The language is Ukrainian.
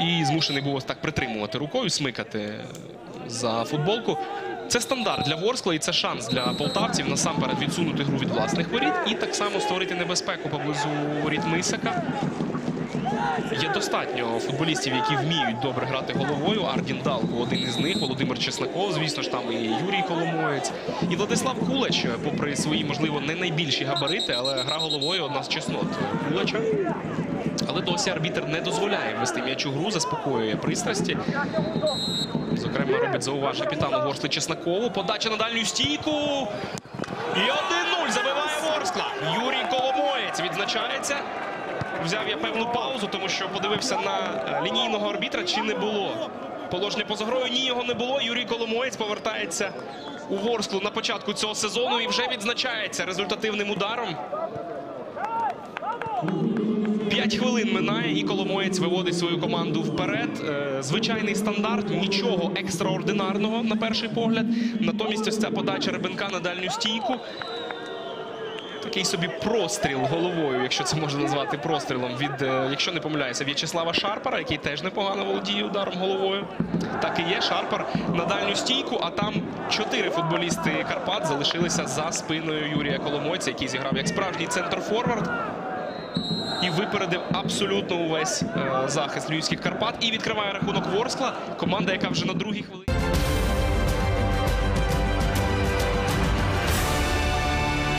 І змушений був ось так притримувати рукою, смикати за футболку. Це стандарт для Ворскла і це шанс для полтавців насамперед відсунути гру від власних воріт і так само створити небезпеку поблизу воріт Мисака. Є достатньо футболістів, які вміють добре грати головою. Ардін Далко один із них, Володимир Чесноков, звісно ж, там і Юрій Коломоєць. І Владислав Кулеч, попри свої, можливо, не найбільші габарити, але гра головою одна з чеснот Кулеча. Але досі арбітр не дозволяє вести м'яч у гру, заспокоює пристрасті. Зокрема, робить зауваження капітану Ворскли Чеснокову. Подача на дальню стійку. І 1-0 забиває Ворскла. Юрій Коломоєць відзначається. Взяв я певну паузу, тому що подивився на е, лінійного арбітра, чи не було. Положення поза грою, ні, його не було. Юрій Коломоєць повертається у Ворсклу на початку цього сезону і вже відзначається результативним ударом. П'ять хвилин минає, і Коломоєць виводить свою команду вперед. Е, Звичайний стандарт, нічого екстраординарного на перший погляд. Натомість ось ця подача Ребенка на дальню стійку. Такий собі простріл головою, якщо це можна назвати прострілом, від, е, якщо не помиляюся, В'ячеслава Шарпара, який теж непогано володіє ударом головою. Так і є Шарпар на дальню стійку, а там чотири футболісти Карпат залишилися за спиною Юрія Коломойця, який зіграв як справжній центр-форвард і випередив абсолютно увесь е, захист львівських Карпат. І відкриває рахунок Ворскла. Команда, яка вже на другій хвилині.